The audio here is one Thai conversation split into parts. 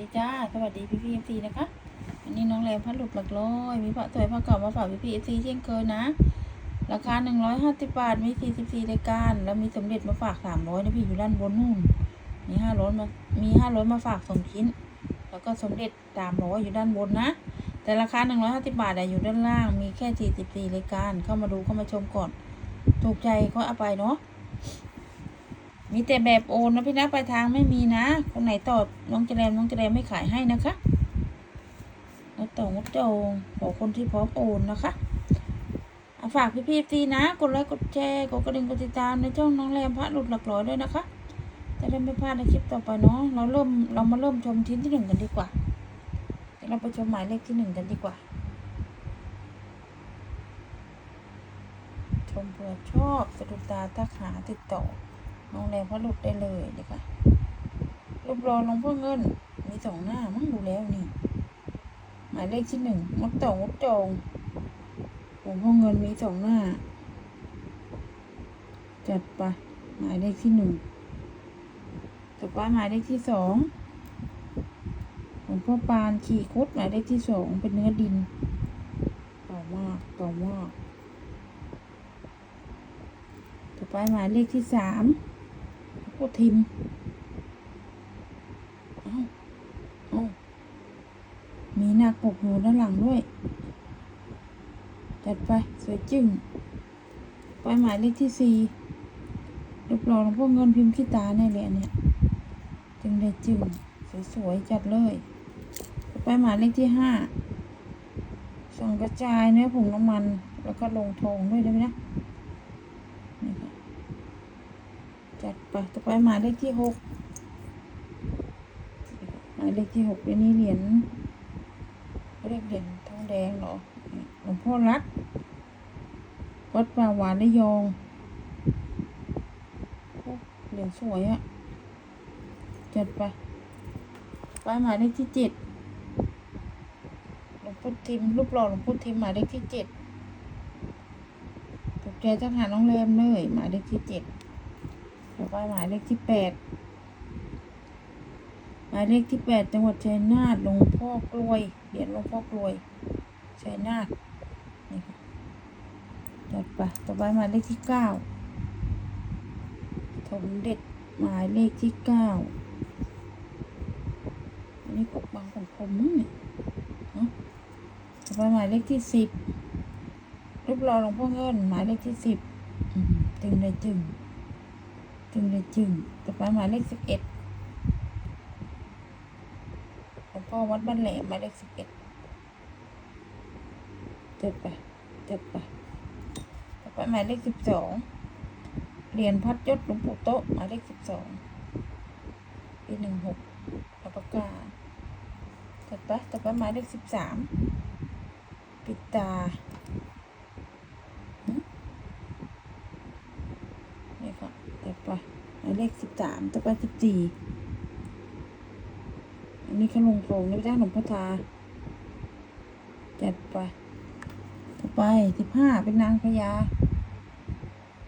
ดีจ้า สวัสดีพี่พีเอฟซีนะคะวันนี้น้องแรมพัดหลุดหลักร้อยมีพระสวยพระเก่ามาฝากพี่พีเอฟซีเช่นเคยนะ ราคาหนึ่งร้อยห้าสิบบาท มีสี่สิบสี่รายการ แล้วมีสมเด็จมาฝากสามร้อยนะพี่อยู่ด้านบนนู่น มีห้าร้อยมา มีห้าร้อยมาฝากสองชิ้น แล้วก็สมเด็จสามร้อยอยู่ด้านบนนะ แต่ราคาหนึ่งร้อยห้าสิบบาทอะอยู่ด้านล่าง มีแค่สี่สิบสี่รายการ เข้ามาดูเข้ามาชมก่อน ถูกใจก็เอาไปเนาะ มีแต่แบบโอนนะพี่นะปลายทางไม่มีนะ คนไหนตอบน้องเจแรมน้องเจแรมไม่ขายให้นะคะงดต่องดจองขอคนที่พร้อมโอนนะคะอาฝากพี่พี่ตีนะ กดไลค์กดแชร์กดกระดิ่งกดติดตามในช่องน้องแรมพระหลุดหลักร้อยด้วยนะคะ จะได้ไม่พลาดในคลิปต่อไปเนาะเราเริ่มเรามาเริ่มชมชิ้นที่หนึ่งกันดีกว่าเดี๋ยวเราไปชมหมายเลขที่หนึ่งกันดีกว่า ชมเผื่อชอบสะดุดตาทักหาติดต่อ น้องแรงพระหลุดได้เลยดีค่ะรูปรอลงพ่อเงิน มีสองหน้ามั้งดูแล้วนี่ หมายเลขที่หนึ่งมดต่องมดจองหลวงพ่อเงินมีสองหน้า จัดไปหมายเลขที่หนึ่งต่อไปหมายเลขที่สองหลวงพ่อปานขี่คุดหมายเลขที่สองเป็นเนื้อดิน ต่อมากต่อมากต่อไปหมายเลขที่สาม พูดทิมเอ้าเอ้ามีหน้าปกอยู่ด้านหลังด้วย จัดไปสวยจึ้งไปหมายเลขที่สี่รูปหล่อหลวงพ่อเงินพิมพ์ขี้ตาแน่เลยอันเนี่ย จึงได้จึ้งสวยๆจัดเลยไปหมายเลขที่ห้าส่องกระจายเนื้อผงน้ำมัน แล้วก็ลงทองด้วยได้ไหมนะนี่ค่ะ จัด ไปต่อไปหมายเลขที่หกหมายเลขที่หกเป็นนี้เหรียญเรียกเหรียญทองแดงเหรอหลวงพ่อรักวัดป่าหวานระยองเหรียญสวยอะจัดไปไปหมายเลขที่เจ็ดหลวงพ่อทิมรูปหล่อหลวงพ่อทิมหมายเลขที่เจ็ดถูกใจทหารน้องแรมเลยหมายเลขที่เจ็ด ไปหมายเลขที่แปดหมายเลขที่แปดจังหวัดชัยนาทหลวงพ่อกลวยเหรียญหลวงพ่อกลวยชัยนาทนี่ค่ะจัดไปต่อไปหมายเลขที่เก้าสมเด็จหมายเลขที่เก้าอันนี้ปกบังของผมมั้งเนี่ยเนาะต่อไปหมายเลขที่สิบรูปหล่อหลวงพ่อเงิน หมายเลขที่สิบจึงเลยจึง จึงเลยจึงต่อไปหมายเลขสิบเอ็ดหลวงพ่อวัดบ้านแหลมหมายเลขสิบเอ็ดเจ็ดไปเจ็ดไปต่อไปหมายเลขสิบสองเหรียญพัดยศหลวงปู่โต๊ะหมายเลขสิบสองปีหนึ่งหกอัปากกาต่อไปต่อไปหมายเลขสิบสามปิดตา นี่ค่ะต่อไปหมายเลขสิบสามต่อไปสิบสี่อันนี้ขนมโครงนี่ไม่ใช่ขนมพัทาจัดไป ต่อไปสิบห้าเป็นนางพญา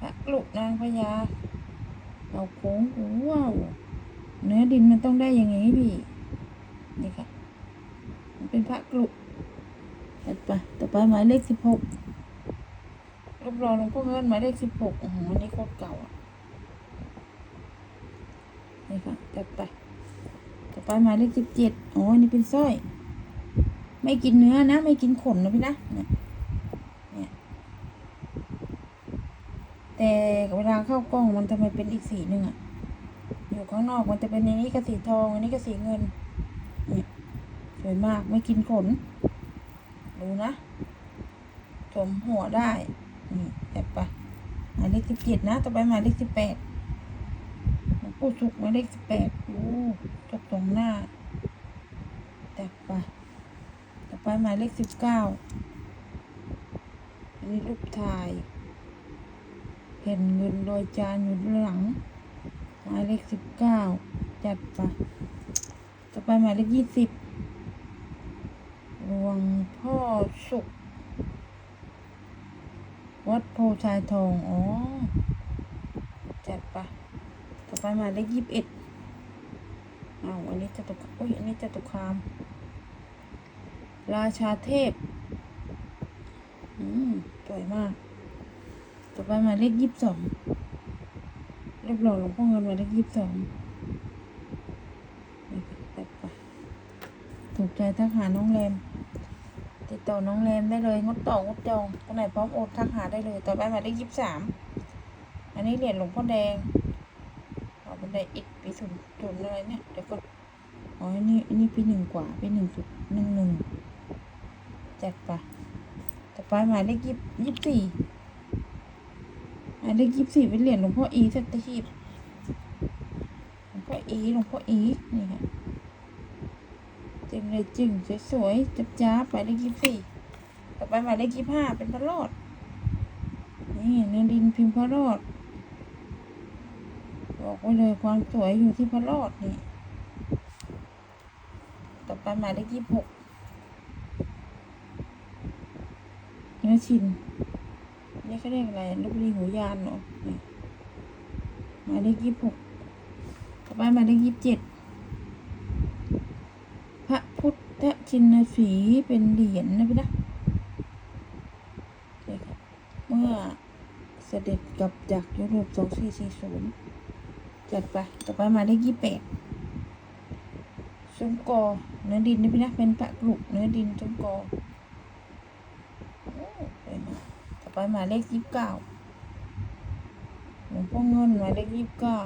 พระกลุกนางพญาเอาโค้งว้าวเนื้อดินมันต้องได้อย่างงี้พี่นี่ค่ะ มันเป็นพระกลุกจัดไป ต่อไปหมายเลขสิบหกรูปรอหลวงพ่อเงินหมายเลขสิบหกโอ้โหอันนี้โคตรเก่าอะ นี่ค่ะจัดไปต่อไปหมายเลขสิบเจ็ดโอ้อันนี่เป็นสร้อย ไม่กินเนื้อนะ ไม่กินขนนะพี่นะเนี่ยเนี่ยแต่เวลาเข้ากล้องมันทำไมเป็นอีกสีหนึ่งอะอยู่ข้างนอกมันจะเป็นอันนี้ก็สีทองอันนี้ก็สีเงินเนี่ยสวยมากไม่กินขน ดูนะสมหัวได้นี่จัดไปหมายเลขสิบเจ็ดนะ ต่อไปหมายเลขสิบแปด ผู้สุกหมายเลขสิบแปดโอ้จบตรงหน้าจัดไปต่อไปหมายเลขสิบเก้าอันนี้รูปถ่ายแผ่นเงินรอยจานอยู่หลัง หมายเลขสิบเก้าจัดไปต่อไปหมายเลขยี่สิบหลวงพ่อสุข วัดโพชายทอง อ๋อ จัดไปต่อไปมายเลขยี่สิบเอ็ดเอาอันนี้จะตุคอุ้ยอันนี้จะตุคาม ราชาเทพ อืมสวยมาก ต่อไปมาเลขยี่สิบสองเรียบร้อยหลวงพ่อเงินมาเลขยี่สิบสองนี่ค่ะตัดไปถูกใจทักหาน้องแรมติดต่อน้องแรมได้เลย งดต่องดจองคนไหนพร้อมโอนทักหาได้เลย ต่อไปมาเลขยี่สิบสามอันนี้เหรียญหลวงพ่อแดง บันไดอิฐปีศูนย์ศูนย์อะไรเนี่ยเดี๋ยวก็อ๋ออันนี้อันนี้ปีหนึ่งกว่าปีหนึ่งจุดหนึ่งหนึ่งจัดไปต่อไปหมายเลขยี่ยี่สี่หมายเลขยี่สิบสี่เป็นเหรียญหลวงพ่ออีสัตหีบหลวงพ่ออีหลวงพ่ออีนี่ค่ะจึงเลยจึงสวยๆจับจ้าหมายเลขยี่สิบสี่ต่อไปหมายเลขยี่สิบห้าเป็นพระรอดนี่เนื้อดินพิมพ์พระรอด บอกไว้เลยความสวยอยู่ที่พระรอดนี่ ต่อไปหมายเลขยี่สิบหกเนื้อชินนี่เขาเรียกอะไรลูกลีหูยานเนาะหมายเลขยี่สิบหกต่อไปหมายเลขยี่สิบเจ็ดพระพุทธชินสีเป็นเหรียญนะพี่นะเมื่อเสด็จกลับจากยุโรปสองสี่สี่ศูนย์ จัดไป ต่อไปมายเลขยี่แปดซุ้มกอ เนื้อดินนี่พี่นะ เป็นพระกรุเนื้อดินซุ้มกอโอ้สวยมาต่อไปมาเลขยี่สิบเก้าหลวงพ่อเงินมาเลขยี่สิบเก้า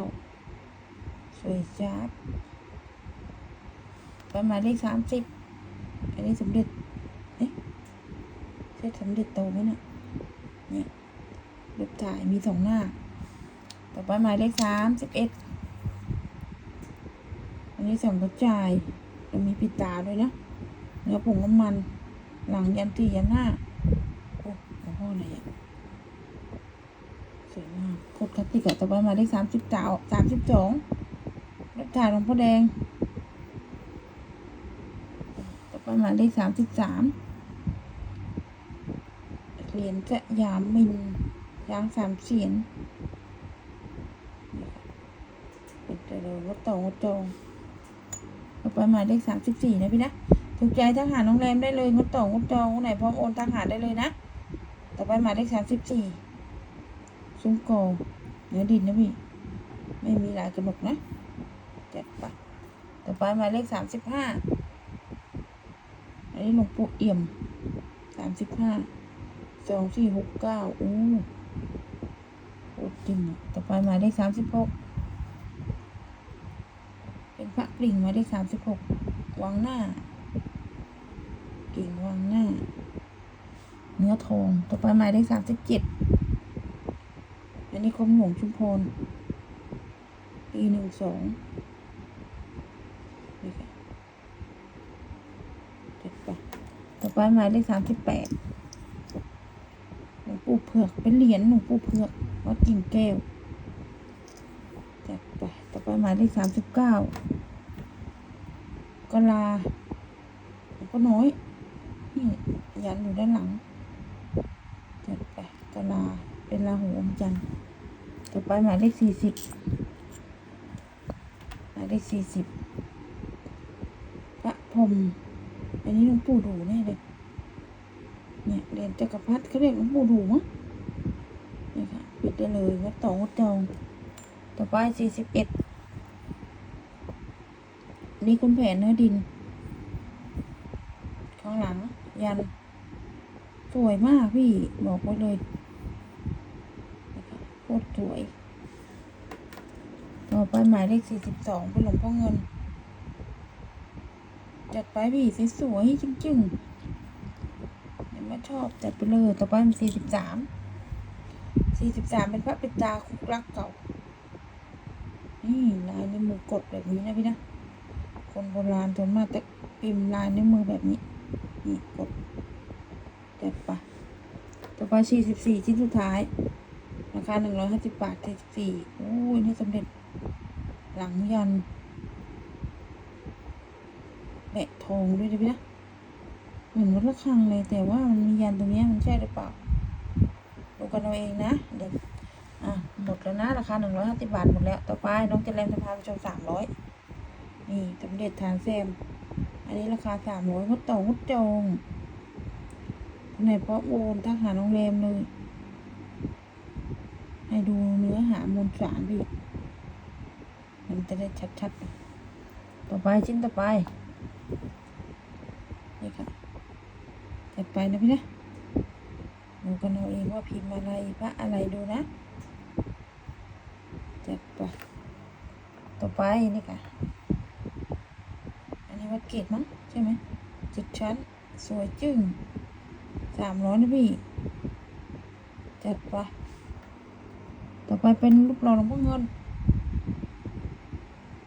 สวยจ้าไปมาเลขสามสิบอันนี้สมเด็จ เอ๊ะใช่สมเด็จโตไหมน่ะเนี่ยรูปถ่ายมีสองหน้า ต่อไปหมายเลขสามสิบเอ็ดอันนี้สองกระจายแล้วมีปิดตาด้วยนะเนื้อผงน้ำมัน หลังยันตียันหน้า โอ้โหอะไรอะสวยมากโคตรคลาสติกอะต่อไปหมายเลขสามสิบเก้าสามสิบสองรูปถ่ายหลวงพ่อแดง ต่อไปหมายเลขสามสิบสามเหรียญจะยามมินยางสามเสียน เป็นแต่เลยวัดต่อวัดจองต่อไปหมายเลขสามสิบสี่นะพี่นะถูกใจทักหาน้องแรมได้เลยงดต่องดจองไหนพร้อมโอนทักหาได้เลยนะ ต่อไปหมายเลขสามสิบสี่ซุ้มโกอเนื้อดินนะพี่ ไม่มีลายกระหนกนะจัดไปต่อไปหมายเลขสามสิบห้าอันนี้หลวงปู่เอี่ยมสามสิบห้าสองสี่หกเก้าอู้โอ้จริงอะต่อไปหมายเลขสามสิบหก กริ่งหมายเลขสามสิบหกวางหน้า กิ่งวางหน้า เนื้อทองต่อไปหมายเลขสามสิบเจ็ดอันนี้คมหลวงชุมพรปีหนึ่งสองนี่ค่ะเจ็ดไปต่อไปหมายเลขสามสิบแปดหลวงปู่เผือกเป็นเหรียญหลวงปู่เผือกวัดกิ่งแก้วจัดไปต่อไปหมายเลขสามสิบเก้า กลาหลวงพ่อน้อย นี่ยันอยู่ด้านหลังจัดไปกลาเป็นลาหูอมจันทร์ต่อไปหมายเลขสี่สิบหมายเลขสี่สิบพระพรมอันนี้หลวงปู่ดูแน่เลยเนี่ยเรียญจักรพรรดิเขาเรียกหลวงปู่ดูมั้งนี่ค่ะปิดได้เลยวัดต่อวัดจองต่อไปสี่สิบเอ็ด นี่คุณแผนเนื้อดิน ข้างหลัง ยัน สวยมากพี่ บอกไว้เลยโคตรสวย ต่อไปหมายเลขสี่สิบสองเป็นหลวงพ่อเงิน จัดไปพี่สวยๆจริงๆเห็นไม่ชอบจัดไปเลย ต่อไปมันสี่สิบสาม สี่สิบสามเป็นพระปิตาคุกรักเก่า นี่ลายในมือกดแบบนี้นะพี่นะ คนโบราณส่วนมากจะพิมพ์ลายนิ้วมือแบบนี้ นี่กดจัดไปต่อไปสี่สิบสี่ชิ้นสุดท้าย ราคาหนึ่งร้อยห้าสิบบาทสี่สิบสี่โอ้ยนี่สำเร็จ หลังยันแบะทองด้วยนะพี่นะเหมือนวัดระฆังเลย แต่ว่ามันมียันตรงนี้มันใช่หรือเปล่าดูกันเอาเองนะ เดี๋ยวอะหมดแล้วนะ ราคาหนึ่งร้อยห้าสิบบาทหมดแล้ว ต่อไปน้องเจริญจะพาไปชมสามร้อย นี่สำเร็จทานแซม อันนี้ราคาสามร้อยงดต่องดจองไหนเพราะโอนทหาโรงแรมเลย ให้ดูเนื้อหามวลสารดิมันจะได้ชัดๆ ต่อไปชิ้นต่อไป นี่ค่ะจัดไปนะพี่นะดูกันเอาเองว่าพิมพ์อะไรพระอะไรดูนะจัดไปต่อไปนี่ค่ะ เกตมั้งใช่ไหมจุดชั้น สวยจึ้งสามร้อยนะพี่จัดไปต่อไปเป็นรูปหล่อหลวงพ่อเงิน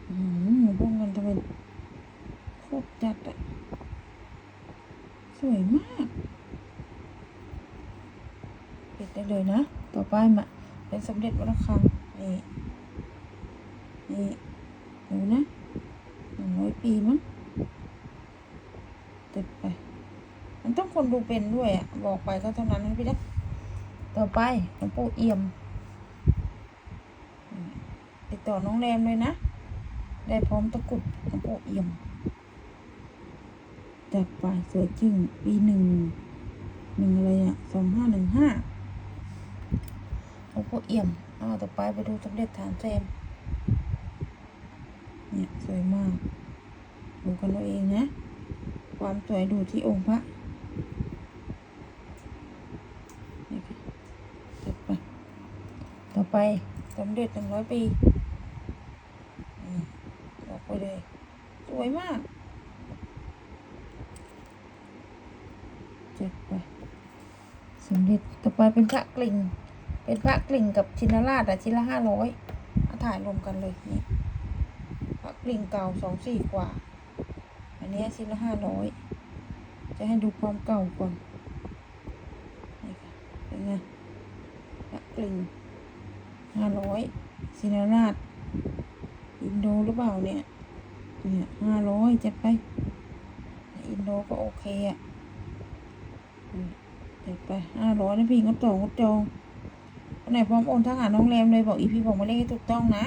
อืมหลวงพ่อเงินทำไมโคตรจัดอะสวยมากปิดได้เลยนะ ต่อไปมาเป็นสมเด็จวัดระฆังนี่นี่ดูนะหนึ่งร้อยปีมั้งเต็ดไป มันต้องคนดู เป็นด้วยอะบอกไปก็เท่านั้นนะพี่นะต่อไปหลวงปู่เอี่ยมติดต่อน้องแรมเลยนะ ได้พร้อมตะกรุดหลวงปู่เอี่ยมจัดไปสวยจริงปีหนึ่งหนึ่งอะไรอะสองห้าหนึ่งห้าหลวงปู่เอี่ยมอ้าต่อไปไปดูสมเด็จฐานแซมเนี่ยสวยมากดูกันเอาเองนะ ความสวยดูที่องค์พระนี่ค่ะจัดไป ต่อ ไปสมเด็จหนึ่งร้อยปีนี่บอกไปเลย สวยมาก เจัดไปสมเด็จต่อไปเป็นพระกลิ่ง เป็นพระกลิ่งกับชินราชอะชินละห้าร้อยอาถ่ายรวมกันเลยนี่พระกลิ่งเก่าสองสี่กว่า อันนี้ชิ้นละห้าร้อยจะให้ดูความเก่าก่อนนี่ค่ะเป็นไงพระกลิ่ง ห้าร้อยซินาราชอินโดหรือเปล่าเนี่ย เนี่ยห้าร้อยจัดไป อินโดก็โอเคอะจัดไปห้าร้อยนะพี่งดจองงดจองคนไหนพร้อมโอนทักหาน้องแรมเลยบอกอีพีบอกมาเลขให้ถูกต้องนะ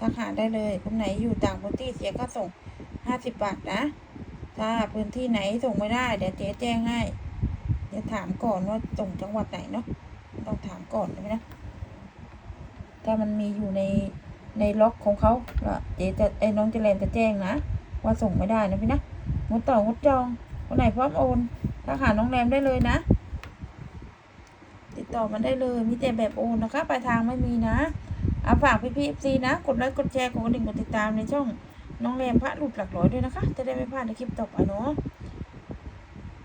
ทักหาได้เลยคนไหนอยู่ต่างพื้นที่เสียค่าส่งห้าสิบบาทนะ ถ้าพื้นที่ไหนส่งไม่ได้เดี๋ยวเจ๊แจ้งให้เดี๋ยวถามก่อนว่าส่งจังหวัดไหนเนาะต้องถามก่อนใช่ไหมนะ ถ้ามันมีอยู่ในในล็อกของเขาเจ๊จะไอ้น้องเจริญจะแจ้งนะ ว่าส่งไม่ได้นะพี่นะงดต่องดจองคนไหนพร้อมโอนทักหาน้องแรมได้เลยนะ ติดต่อมาได้เลยมีแต่แบบโอนนะคะปลายทางไม่มีนะอาฝากพี่พีเอฟซีนะ กดไลค์กดแชร์กดกระดิ่งกดติดตามในช่องน้องแรมพระหลุดหลักร้อยด้วยนะคะ จะได้ไม่พลาดในคลิปต่อไปเนาะ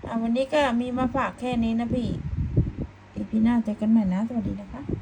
อะวันนี้ก็มีมาฝากแค่นี้นะพี่อีพีหน้าเจอกันใหม่นะ สวัสดีนะคะ